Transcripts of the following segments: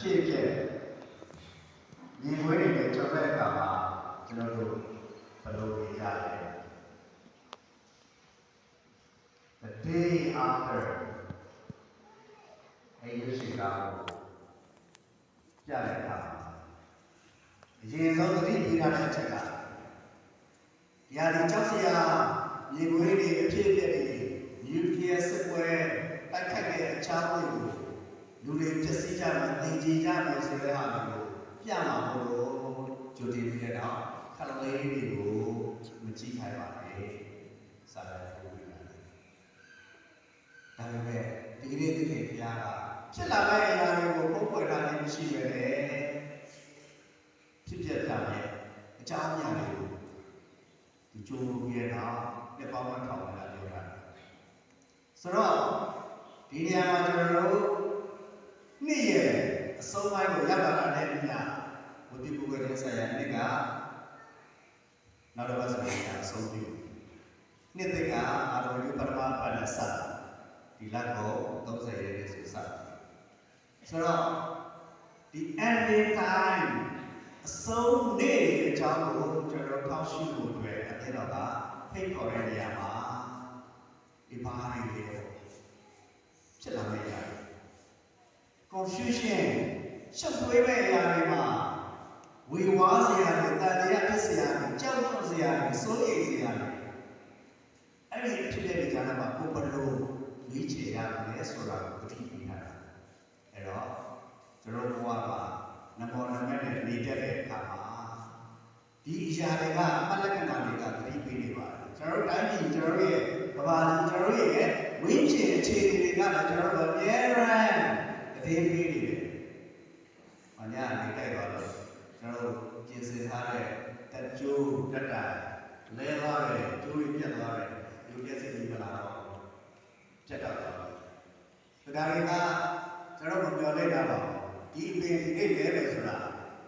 ဖြစ်ဖြစ်ညီမွေးတွေနဲ့ကြောက်တဲ့အခါမှာကျွန်တော်တို့ဘယ်လိုနေကြလဲ The day after အဲ့ဒီရှိကားကိုပြတဲ့အခါမှာအရင်ဆုံးသတိပေးရတဲ့အချက်ကဒီဟာဒီကြောက်စရာညီမွေးတွေအဖြစ်အပျက်တွေ nuclear စစ်ပွဲတိုက်ခိုက်တဲ့အချောင်းတွေကို လူတွေပြစ်စည်းကြမယ်၊သင်ကြကြမယ်ဆိုတဲ့ဟာတွေကိုပြမှာမဟုတ်လို့ကြိုတင်ပြီးတဲ့တော့ခလလေးတွေကိုမကြည့်ခိုင်းပါနဲ့စာရပို့ပေးတာလေဒါပေမဲ့ဒီကနေ့သခင်ဘုရားကဖြစ်လာတဲ့အရာတွေကိုပုံပွေထားခြင်းမရှိပဲနဲ့ဖြစ်ပြကြမယ်အကြောင်းအရာတွေကိုဒီကြိုးပြီးတဲ့တော့လက်ပေါင်းမထောင်လာပြောတာဆိုတော့ဒီနေရာမှာကျွန်တော်တို့ နေ့ရဲ့အဆုံးပိုင်းကိုရောက်လာတဲ့ညဝတိပုဂ္ဂိုလ်ရဲ့ဆရာနေ့ကနောက်တစ်ပတ်ဆိုရင်အဆုံးပြုနေ့တက်ကအာရုံပြုပထမပါဏစဒီလက်ကို30ရက်နေ့ဆိုစဆိုတော့ဒီ ending time အဆုံးနေ့အကြောင်းကိုကျွန်တော်ထောက်ရှိဖို့အတွက်အထက်တော်ကဖိတ်ခေါ်တဲ့နေရာမှာဒီဘာတွေလဲဖြစ်လာမယ့်အရာ confusion ရှုပ်ထွေးမဲ့အရာတွေမှာဝေဝါးစရာတွေတန်တရားဖြစ်စရာတွေကြောက်ရွံ့စရာတွေစိုးရိမ်စရာတွေအဲ့ဒီဖြစ်တဲ့ကြားထဲမှာကိုယ်ဘယ်လိုရွေးချယ်ရမလဲဆိုတာကိုသိပြီးတာအဲ့တော့ကျွန်တော်ဘဝမှာနမောနမနဲ့နေတတ်တဲ့အခါမှာဒီအရာတွေကအမှတ်လက္ခဏာတွေကသတိပေးနေပါတယ်ကျွန်တော်တို့တိုင်းပြည်ကျွန်တော်တို့ရဲ့ကမ္ဘာကြီးကျွန်တော်တို့ရဲ့ဝိညာဉ်အခြေအနေတွေကလည်းကျွန်တော်တို့အများ ရန်အသေးပေးနေတယ်။ဘာညာနေတိုက်ပါလို့ကျွန်တော်တို့ပြင်ဆင်ထားတဲ့တက်ကျိုးတက်တာလဲသွားတယ်ကျိုးတွေပြတ်သွားတယ်ဒီလိုပြည့်စည်ပြီးမလာတော့ပြတ်တော့တယ်။ဒါကြတွေကကျွန်တော်မပြောလိုက်တာပါဒီအပင်ဒီနေ့လဲတယ်ဆိုတာ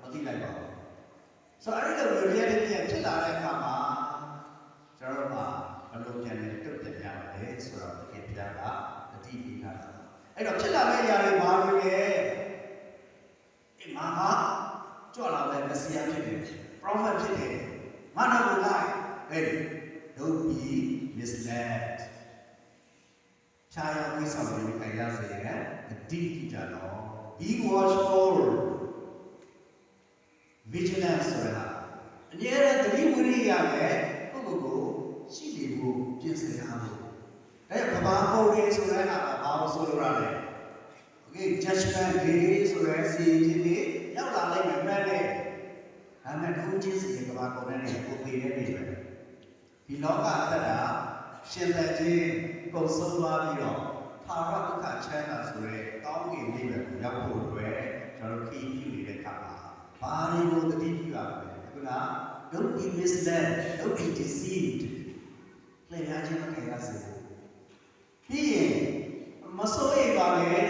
မသိလိုက်ပါဘူး။ဆိုတော့အဲ့ဒီလိုမျိုးရတဲ့ပြည့်ဖြစ်လာတဲ့အခါမှာကျွန်တော်တို့မှာဘယ်လိုပြန်လဲတုတ်ပြန်ရမလဲဆိုတော့တကယ်ပြတာကအတိအကျတာ အဲ့တော့ဖြစ်လာမယ့်အရာတွေဘာတွေလဲအင်ငါဟာကြွလာတဲ့မဆီယာဖြစ်တယ် prophet ဖြစ်တယ်ငါတော့လိုက်ဟဲ့ don't be misled ခြားရောက်ကိစ္စတွေခိုင်ရစေရင်အတိအကျတော့ be watchful vigilance ဆိုတာအနည်းနဲ့သတိဝိရိယနဲ့ပုဂ္ဂိုလ်ကိုရှိနေဖို့ပြင်ဆင်ထားဖို့ ဒါကြောင့်ကဘာပေါ်ရေးဆိုတဲ့ဟာကဘာလို့ဆိုလိုရလဲ Okay judgment day ဆိုရဲစီရင်ခြင်းတွေရောက်လာလိုက်မယ်မှန်တယ်။ဒါမဲ့ခုချင်းစီကဘာပေါ်တဲ့နေကိုပြေတဲ့နေပဲ။ဒီလောကအသက်တာရှင်သက်ခြင်းကုန်ဆုံးသွားပြီးတော့သာရဒုက္ခချမ်းသာဆိုရဲကောင်းကင်နေပဲကိုရောက်ဖို့အတွက်ကျွန်တော်ခီးပြနေတဲ့ခါမှာဘာတွေကိုတတိပြုရမလဲခုန don't be misled don't be deceived လည်ရခြင်းမခံရစေဘူးပြီးရင်မ စိုးရိမ်ပါနဲ့တဲ့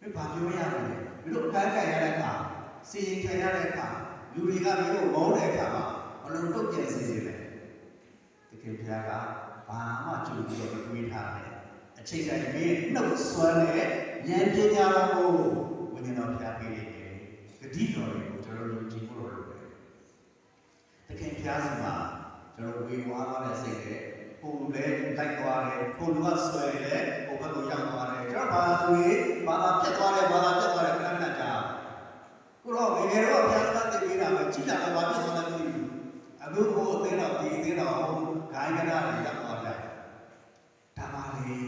မင်းဘာပြောရမလဲမင်းတို့အခန်းခံရတဲ့အခါစီရင်ခံရတဲ့အခါလူတွေကမင်းတို့မုန်းတဲ့အခါမှာဘယ်လိုတုတ်ပြန်စေရလဲတကယ်ဘုရားကဘာမှကြိုပြီးတော့တွေးထားတယ်အချိန်တိုင်းမင်းနှုတ်ဆွမ်းတဲ့ဉာဏ်ပညာတော်ကိုဝိညာဉ်တော်ဘုရားပေးနေတယ်ဂတိတော်တွေကိုကျွန်တော်တို့ကြည့်ဖို့လိုတယ်တကယ်ဘုရားစီမှာကျွန်တော်ဝေဝါးသွားတဲ့စိတ်နဲ့ ပုံလည်းလိုက်သွားတယ်ပုံကဆွဲတယ်ပုံဘက်ကိုရောက်သွားတယ်ကျွန်တော်ဘာလို့ဘာသာပြတ်သွားတယ်ဘာသာပြတ်သွားတယ်ခဏခဏကြာကိုတော့ငယ်ငယ်တော့ဘုရားသခင်ပေးတာပဲကြည်လာတော့ဘာဖြစ်သွားလဲမသိဘူးအခုဘိုးအသေးတော်ဒီအသေးတော်ဂိုင်းကနာတွေရောက်သွားတယ်ဒါပါလေ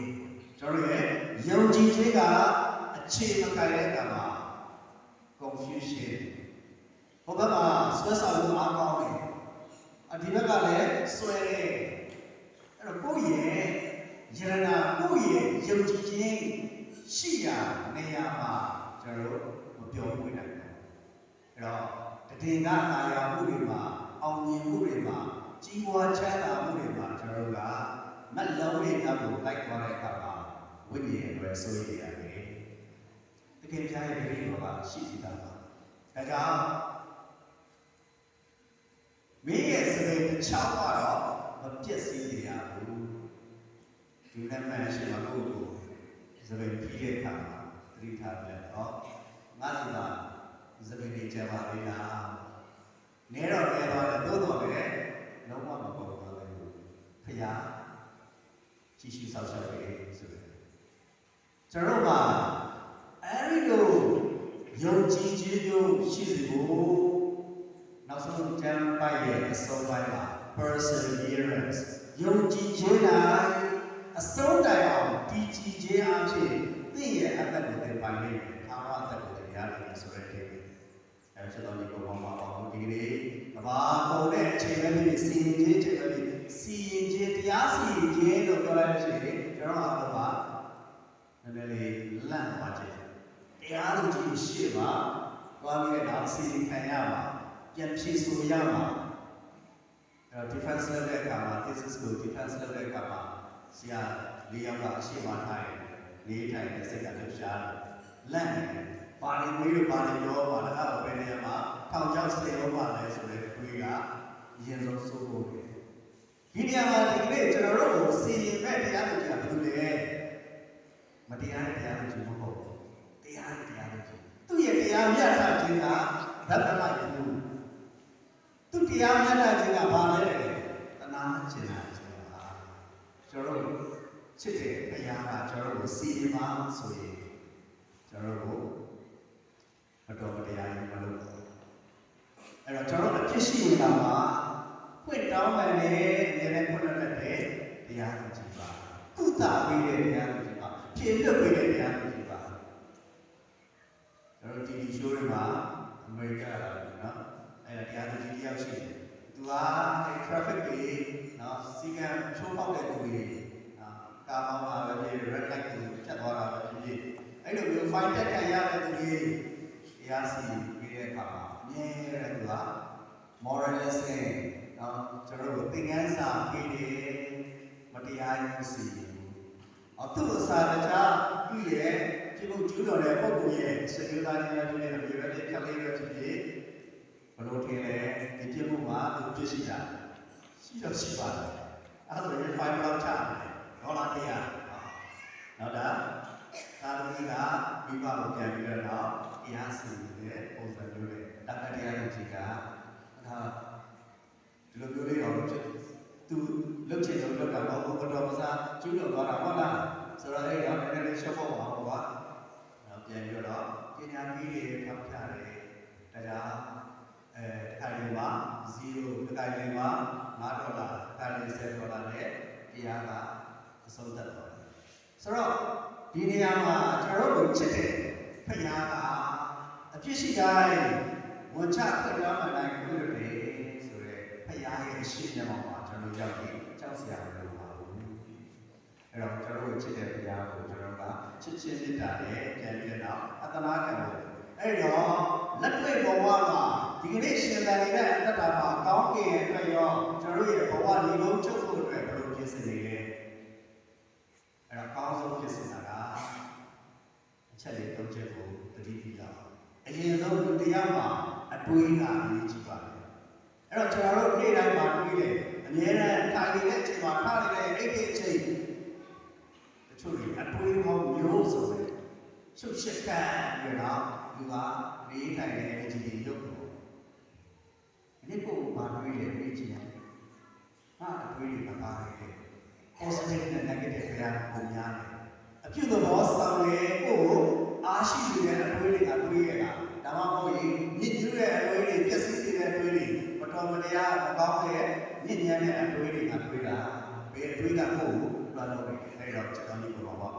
ကျွန်တော်ရဲ့ယုံကြည်ခြင်းကအခြေမကိုင်တဲ့အခါမှာ confusion ဘုရားမှာဆွဲဆောင်မှုအားကောင်းတယ်အဒီဘက်ကလည်းဆွဲတယ် အဲ့တော့ကိုယ့်ရဲ့ယရနာကိုယ့်ရဲ့ယုံကြည်ခြင်းရှိရာနေရာမှာကျွန်တော်တို့မပြောင်းဝင်နိုင်ဘူးအဲ့တော့တည်ငါနာယာမှုတွေမှာအောင်မြင်မှုတွေမှာကြီးပွားချမ်းသာမှုတွေမှာကျွန်တော်တို့ကမက်လုံးလေးများကိုလိုက်သွားတဲ့အခါမှာဝိညာဉ်အတွက်ဆိုရရတယ်တကယ်ကြားရဲ့ဒီလိုပါရှိစီတာပါဒါကြောင့်မင်းရဲ့စပယ်တစ်ချောင်းကတော့မပြည့်စည်ရဘူး ဒီနမန်ရှိမှာကိုယ်ကိုစပယ်ပြီးတဲ့အခါမှာတတိထားတယ်ဟောငါစီမှာဇပင်းကြီးကျပါလေလားနေတော့နေတော့လည်းသို့တော်လည်းလုံးဝမပေါ်တော့ဘူးဖရာကြည့်ရှုဆောက်ရှောက်ရဆိုတယ်ကျွန်တော်တို့ကအဲ့ဒီလိုယုံကြည်ခြင်းမျိုးရှိစေဖို့နောက်ဆုံးကျမ်းပိုက်ရဲ့အစောပိုင်းမှာ perseverance ယုံကြည်ခြင်းလား အဆုံးတိုင်အောင်တည်ကြည်ခြင်းအဖြစ်သိရဲ့အသက်ကိုသင်ပိုင်နေတယ်။ထာဝရအသက်ကိုသင်ရတယ်ဆိုတဲ့ဒီအဲချက်တော်ဒီကိုပေါ်မှာပေါ့ဒီကနေ့ကဘာပေါ်တဲ့အချိန်ပဲဖြစ်စီရင်ခြင်းချိန်ပဲဖြစ်စီရင်ခြင်းတရားစီရင်ခြင်းလို့ပြောလိုက်လို့ရှိရင်ကျွန်တော်အားလုံးကနည်းနည်းလေးလန့်သွားခြင်းတရားလူကြီးရှေ့မှာသွားပြီးတော့စီရင်ခံရမှာပြန်ဖြေဆိုရမှာအဲ defense level တဲ့အခါမှာ thesis ကို defense level တဲ့အခါမှာ ဆရာလေးယောက်ကအရှိမထားရင်လေးထိုင်တဲ့စိတ်ကလှရှားလန့်နေတယ်ပါဠိဝေးလို့ပါဠိပြောပါလည်းအဲ့တော့ဘယ်နေရာမှာထောင်ချောက်စေလို့ပါလဲဆိုတဲ့တွေးကအရင်ဆုံးစိုးဖို့ပဲဒီနေရာမှာဒီနေ့ကျွန်တော်တို့ကိုစီရင်မဲ့တရားသူကြီးကဘယ်လိုလဲမတရားတဲ့တရားသူကြီးမဟုတ်ဘူးတရားတဲ့တရားသူကြီးသူ့ရဲ့တရားမြတ်တာခြင်းကဓမ္မလိုက်ဘူးသူတရားမြတ်တာခြင်းကဘာလဲတနာခြင်းတာခြင်းပါကျွန်တော်တို့ချစ်တဲ့ဘုရား ကကျွန်တော်တို့ကိုစီရင်ပါဆိုရင်ကျွန်တော်တို့မတော်မတရားရင်မလုပ်ဘူးအဲ့တော့ကျွန်တော်တို့အဖြစ်ရှိနေတာမှာဖွင့်တောင်းပန်နေနေနဲ့ဖွင့်လက်တဲ့တရားသူကြီးပါကုသပေးတဲ့တရားသူကြီးပါဖြည့်လွတ်ပေးတဲ့တရားသူကြီးပါကျွန်တော်တီဗီရှိုးတွေမှာအမေရိကလာတယ်နော်အဲ့ဒါတရားသူကြီးတယောက်ရှိတယ်သူကအဲ့ traffic တွေနော်စီကံချိုးပေါက်တဲ့သူတွေနော် ကားမောင်းတာပဲဖြစ် red light ကိုဖြတ်သွားတာပဲဖြစ်ဖြစ်အဲ့လိုမျိုး fight တက်ခံရတဲ့သူတွေတရားစီပြီးတဲ့အခါမှာအမြဲတမ်းသူက moralism နော်ကျွန်တော်တို့သင်ခန်းစာပေးတယ်မတရားမှုစီအတူစာတခြားပြီးရဲ့ဒီလိုကျူးတော်တဲ့ပုဂ္ဂိုလ်ရဲ့စေတသာခြင်းတွေနဲ့ဒီလိုပဲခက်လေးပဲဖြစ်ဖြစ်ဘလို့ထင်လဲဒီပြမှုမှာသူပြရှိတာရှိတော့ရှိပါတယ်အဲဒါဆိုရင် five လောက်ချတယ် ဒေါ်လာ100နောက်တာသာသမီကမိဘကိုပြန်ပြီးတော့တရားစီတဲ့ပုံစံမျိုးနဲ့တက္ကတရားလူကြီးကဒါဒီလိုမျိုးလေးတော့ဖြစ်သူလုတ်ချင်လို့လုတ်တာတော့ဘုတော်မစားကျူးလို့သွားတာဟုတ်လားဆိုတော့အဲ့တော့နည်းနည်းလေးရှော့ဖို့ပါဟောပါတော့ပြန်ပြီးတော့ပညာပြီးတွေထောက်ပြတယ်ဒါကြောင့်အဲတစ်ခါလေးမှာ0တစ်ခါလေးမှာ5ဒေါ်လာတစ်ခါလေး10ဒေါ်လာနဲ့တရားက အဆုံးသတ်တော့ဆိုတော့ဒီနေရာမှာကျွန်တော်တို့ချစ်တယ်ဖခင်ကအဖြစ်ရှိတိုင်းဝန်ချခွင့်ရမှနိုင်ခွင့်ရတယ်ဆိုရဲဖခင်ရဲ့အရှိန်မှာကျွန်တော်ရောက်ပြီးကြောက်စရာမလိုပါဘူးအဲ့တော့ကျွန်တော်တို့ချစ်တဲ့ဖခင်ကိုကျွန်တော်ကချစ်ချင်းမေတ္တာနဲ့ပြန်ပြီးတော့အတနာခံလို့အဲ့တော့လက်တွေ့ဘဝမှာဒီကနေ့ရှင်သန်နေတဲ့အတ္တတာမှာကောင်းကင်ရဲ့အတွက်ရောကျွန်တော်ရဲ့ဘဝဒီလုံးချုပ်ဖို့အတွက်ဘယ်လိုပြင်ဆင်နေလဲအဲ့တော့ကောင်းဆုံးပြင်ဆင်တာကအချက်လေးသုံးချက်ကိုတတိပြုရအောင်အ ရင်ဆုံးလူတရားမှာအတွေးကအရေးကြီးပါတယ်အဲ့တော့ကျွန်တော်တို့နေ့တိုင်းမှာတွေးတယ်အများနဲ့ထိုင်နေတဲ့အချိန်မှာထားနေတဲ့အိတ်တဲ့အချိန်တချို့တွေအတွေးဟောမျိုးဆိုတယ်ရှုပ်ရှက်ကန်ပြီးတော့လူကလေးထိုင်နေတဲ့အခြေအနေရုပ်ကိုဒီကိုဘာတွေးလဲတွေးကြည့်တယ်ဟာအတွေးတွေမပါတယ် positive နဲ့ negative ကပုံများတယ်အပြုသဘောဆောင်ရဲ့ကိုအားရှိတဲ့အတွေးတွေကတွေးရတာ ဒါမှမဟုတ်ရင်ညစ်ညူးတဲ့အတွေးတွေပြည့်စည်စေတဲ့အတွေးတွေမတော်မတရားမကောင်းတဲ့ညစ်ညမ်းတဲ့အတွေးတွေကတွေးတာဘယ်အတွေးကကိုယ်ကိုလွှမ်းလို့ပဲအဲ့တော့ကျွန်တော်ဒီကိုပါပါ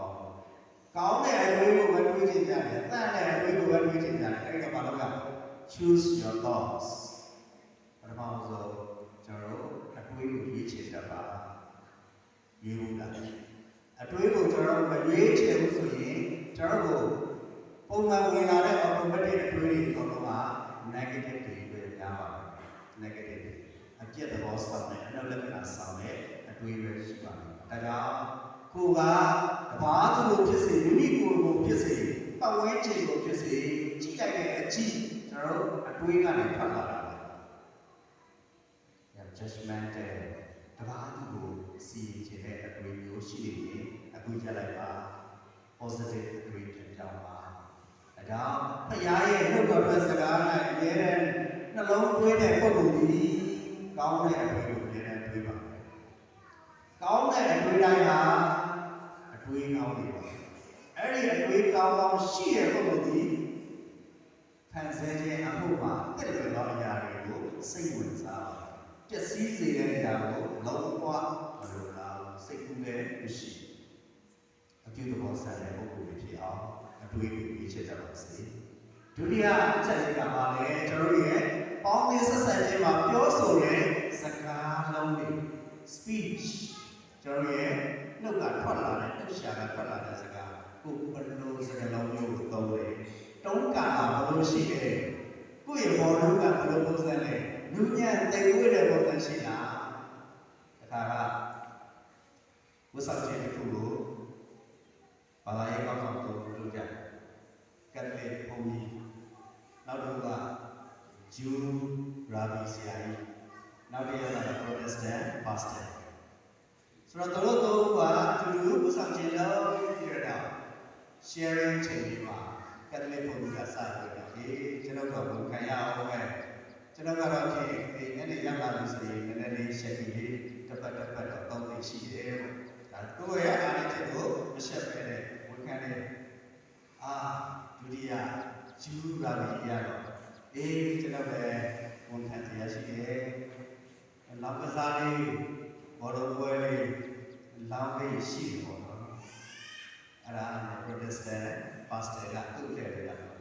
ကောင်းတဲ့အတွေးကိုပဲတွေးချင်ကြတယ်တန်တဲ့အတွေးကိုပဲတွေးချင်ကြတယ်အဲ့တော့ဘာလို့လဲ choose your thoughts ပထမဆုံးကျွန်တော်တို့အတွေးကိုရွေးချယ်တတ်ပါရွေးဖို့လားအတွေးကိုကျွန်တော်တို့မရွေးချယ်ဘူးဆိုရင်ကျွန်တော်တို့ ပုံမှန်ဝင်လာတဲ့ automatic အတွေးတွေအကုန်လုံးက negative တွေပဲများပါတယ် negative တွေအပြည့်သဘောဆောင်တဲ့အနောက်လက္ခဏာဆောင်တဲ့အတွေးပဲရှိပါတယ်ဒါကြောင့်ကိုကတဘာသူကိုဖြစ်စေမိမိကိုယ်ကိုဖြစ်စေပတ်ဝန်းကျင်ကိုဖြစ်စေကြည့်လိုက်တဲ့အကြည့်ကျွန်တော်တို့အတွေးကနေထွက်လာတာပါ judgment တဲ့တဘာသူကိုစီရင်ခြင်းတဲ့အတွေးမျိုးရှိနေရင်အခုကြလိုက်ပါ positive အတွေးပြောင်းပါအဲ ဒါဖရာရဲ့နှုတ်တော်ထွက်စကား၌အမြဲတမ်းနှလုံးသွင်းတဲ့ပုဂ္ဂိုလ်သည်ကောင်းတဲ့အတွေ့ကိုအမြဲတမ်းတွေးပါမယ်။ကောင်းတဲ့အတွေ့တိုင်းဟာအတွေ့ကောင်းတွေပါ။အဲ့ဒီအတွေ့ကောင်းကောင်းရှိတဲ့ပုဂ္ဂိုလ်သည်ဖန်ဆင်းခြင်းအမှုမှာတက်လွယ်သောအရာတွေကိုစိတ်ဝင်စားပါပျက်စီးစေတဲ့အရာကိုလုံးဝမလိုလားစိတ်ကူးလည်းမရှိအပြုသဘောဆန်တဲ့ပုဂ္ဂိုလ်တွေဖြစ်အောင် အတွေ့အကြုံပြည့်ချက်ကြပါစေဒုတိယအချက်လေးကပါလေကျွန်တော်တို့ရဲ့ပေါင်းသင်းဆက်ဆံခြင်းမှာပြောဆိုတဲ့စကားလုံးတွေ speech ကျွန်တော်ရဲ့နှုတ်ကထွက်လာတဲ့နှုတ်ရှာကထွက်လာတဲ့စကားကိုဘယ်လိုစကားလုံးမျိုးကိုသုံးလဲတုံးကာလာဘယ်လိုရှိလဲကိုယ့်ရဲ့ဘောလုံးကဘယ်လိုပုံစံလဲနူးညံ့တိမ်ဝဲတဲ့ပုံစံရှိလားအခါကဝတ်ဆောင်ခြင်းတစ်ခုကိုဘာသာရေးကောင်းဆောင်တို့လုပ်ကြကက်သလစ်ဘုန်းကြီးနောက်တစ်ခုကဂျူးရာဘီဆရာကြီးနောက်တစ်ယောက်က Protestant pastor ဆိုတော့တို့တို့ကအတူတူဝတ်ဆောင်ခြင်းလုပ်ပြီးတော့ sharing ချိန်ဒီမှာကက်သလ စ်ဘုန်းကြီးကစပြီးတော့ဒီကျွန်တော်တို့ကခံရအောင်ပဲကျွန်တော်ကတော့ဒီဒီအဲ့ဒီရောက်လာလို့ဆိုရင်နည်းနည်းလေးရှက်ပြီးလေးတစ်ပတ်တစ်ပတ်တော့တောင်းသိရှိတယ်ပေါ့ဒါတို့ရဲ့အားနည်းချက်ကိုမရှက်ပဲနဲ့ဝန်ခံတဲ့အာဒုတိယဂျူးရာဘီရတော့အေးကျွန်တော်ပဲဝန်ခံတရားရှိတယ်လောက်ကစားလေးဘောလုံးပွဲလေးလောင်းလေးရှိတယ်ပေါ့နော်အဲ့ဒါ Protestant pastor ကသူ့တဲ့တယ်လား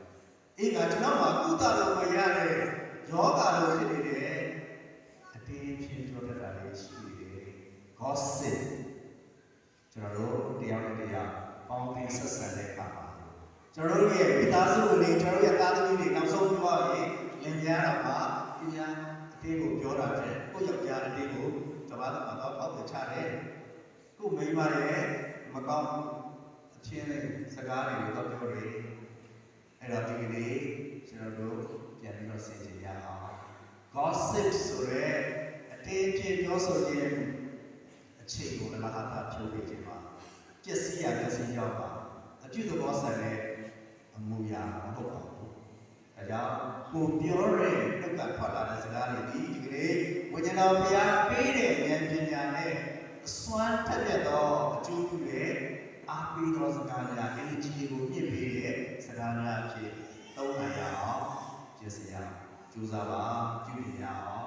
အေးကကျွန်တော်မှာကုသလို့မရတဲ့ယောဂါလို့ဖြစ်နေတဲ့အတေးဖြစ်ပြောတတ်တာလေးရှိတယ် gossip ကျွန်တော်တို့တရားနဲ့တရားပေါင်းသင်းဆက်ဆံတဲ့အခါမှာကျွန်တော်တို့ရဲ့မိသားစုဝင်တွေကျွန်တော်တို့ရဲ့သားသမီးတွေနောက်ဆုံးပြောရရင်လင်မယားတော်မှာတရားအတေးကိုပြောတာတဲ့ကိုယ့်ယောက်ျားအတေးကိုတပတ်တော့တော့ပေါက်ချတယ်ကိုမိန်းမရဲ့မကောင်းအချင်းလေးစကားတွေကိုတော့ပြောတယ် အဲ့တော့ဒီကနေ့ကျွန်တော်တို့ပြန်ပြီးတော့ဆင်ခြင်ရအောင် gossip ဆိုရဲအတေးဖြစ်ပြောဆိုခြင်းအခြေကိုအလားအပါဖြိုးပေးခြင်းပါပျက်စီးရပျက်စီးရောက်ပါအပြုသဘောဆန်တဲ့အမူအရာမဟုတ်ပါဘူးဒါကြောင့်ကိုပြောတဲ့နှုတ်ကထွက်လာတဲ့စကားတွေဒီဒီကနေ့ဝိညာဉ်တော်ဘုရားပေးတဲ့ဉာဏ်ပညာနဲ့အစွမ်းထက်မြက်သောအကျိုးပြုတဲ့အားပေးသောစကားများ energy ကိုမြင့်ပေးတဲ့စ ကားများအဖြစ်သုံးနိုင်ရအောင်ကျေးဇူးရကြိုးစားပါပြုမြင်ရအောင်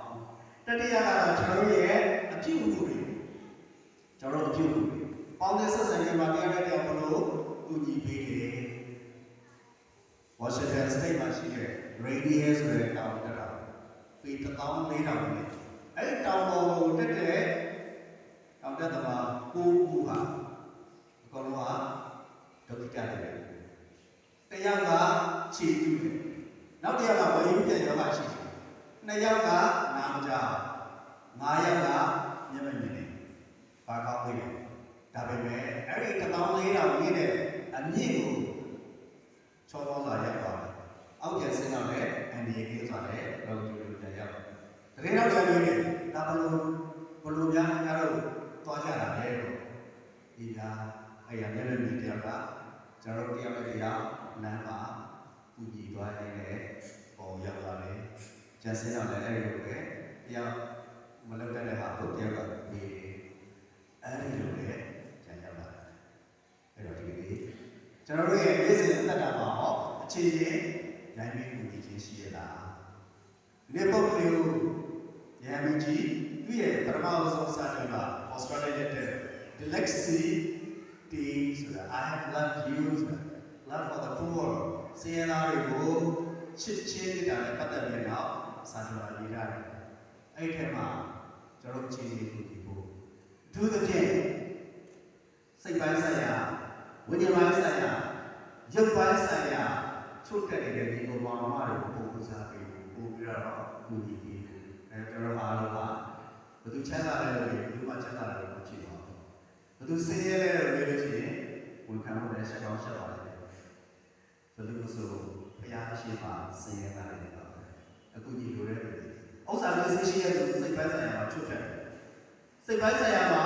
တတိယကတော့ကျွန်တော်တို့ရဲ့အပြုအမူတွေကျွန်တော်တို့အပြုအမူတွေပေါင်းတဲ့ဆက်ဆံရေးမှာတရားနဲ့တရားဘလို့ကူညီပေးတယ် Washington State မှာရှိတဲ့ radius ဆိုတဲ့တောင်တက်တာပေ1400တောင်နဲ့အဲ့ဒီတောင်ပေါ်ကိုတက်တဲ့တောင်တက်သမားကိုကူဟာအကောင်လုံးကဒုက္ခကြတယ်။ တစ်ယောက်ကခြေတူးတယ်။နောက်တစ်ယောက်ကဝေယူပြန်ယောဂရှိတယ်။နှစ်ယောက်ကနာမကြောက်။ငါးယောက်ကမျက်မမြင်နေ။ဘာကောင်းသေးလဲ။ဒါပေမဲ့အဲ့ဒီတစ်ပေါင်းလေးတောင်ကြီးတဲ့အမြင့်ကိုချောပေါင်းလာရောက်သွားတယ်။အောက်ကျဆင်းတော့လည်းအန်ဒီရေးဆိုတဲ့လောကီလိုပြန်ရောက်တယ်။တကယ်တော့လည်းနေဒါဘလို့ဘလို့များများတော့သွားကြတာလေတော့ဒီကအဲ့ရမျက်နှာမြင်တယောက်ကကျွန်တော်တို့တယောက်နဲ့တယောက် လမ်းမှာပူကြည်သွားနေတဲ့ပုံရောက်လာတယ်။ကျန်စင်းရောက်လည်းအဲ့လိုပဲတယောက်မလုပ်တတ်တဲ့ဟာကိုတယောက်ကပြီးတယ်။အဲ့ဒီလိုပဲကျန်ရောက်လာတယ်။အဲ့တော့ဒီနေ့ကျွန်တော်တို့ရဲ့နေ့စဉ်အသက်တာမှာဟောအခြေချင်းနိုင်ပြီးပူကြည်ခြင်းရှိရလား။ဒီနေ့ပုဂ္ဂိုလ်ကိုရဟန်းကြီးသူ့ရဲ့ပထမဆုံးစာချုပ်က Australia တဲ့ Dilexi တီးဆိုတာ I have loved you ဆိုတာ love for the poor ဆင်းရဲသားတွေကိုချစ်ချင်းနေတာနဲ့ပတ်သက်ပြီးတော့စာချုပ်ရေးထားတယ်။အဲ့ဒီထဲမှာကျွန်တော်တို့ခြေစီကိုဒီဖို့အထူးသဖြင့်စိတ်ပိုင်းဆိုင်ရာဝိညာဉ်ပိုင်းဆိုင်ရာရုပ်ပိုင်းဆိုင်ရာချုပ်တက်နေတဲ့ဒီလိုမောင်မတွေကိုပုံစံပေးပို့ပြီးတော့ကူညီပေးတယ်။အဲကျွန်တော်အားလုံးကဘယ်သူချမ်းသာလဲလို့ဘယ်သူမှချမ်းသာတယ်လို့ဖြစ်ပါဘူး။ဘသူစင်းရဲလဲလို့ပြောလို့ရှိရင်ဝန်ခံဖို့လည်းရှက်ကောင်းရှက်ပါလိမ့်မယ်။ ဘယ်လိုဆိုဘုရားအရှိပါစင်းရဲတာလည်းပါပဲ။အခုညီလိုတဲ့လူတွေဥစ္စာမျိုးသိရှိတဲ့သူစိတ်ပိုင်းဆိုင်ရာမှာချုပ်တယ်။စိတ်ပိုင်းဆိုင်ရာမှာ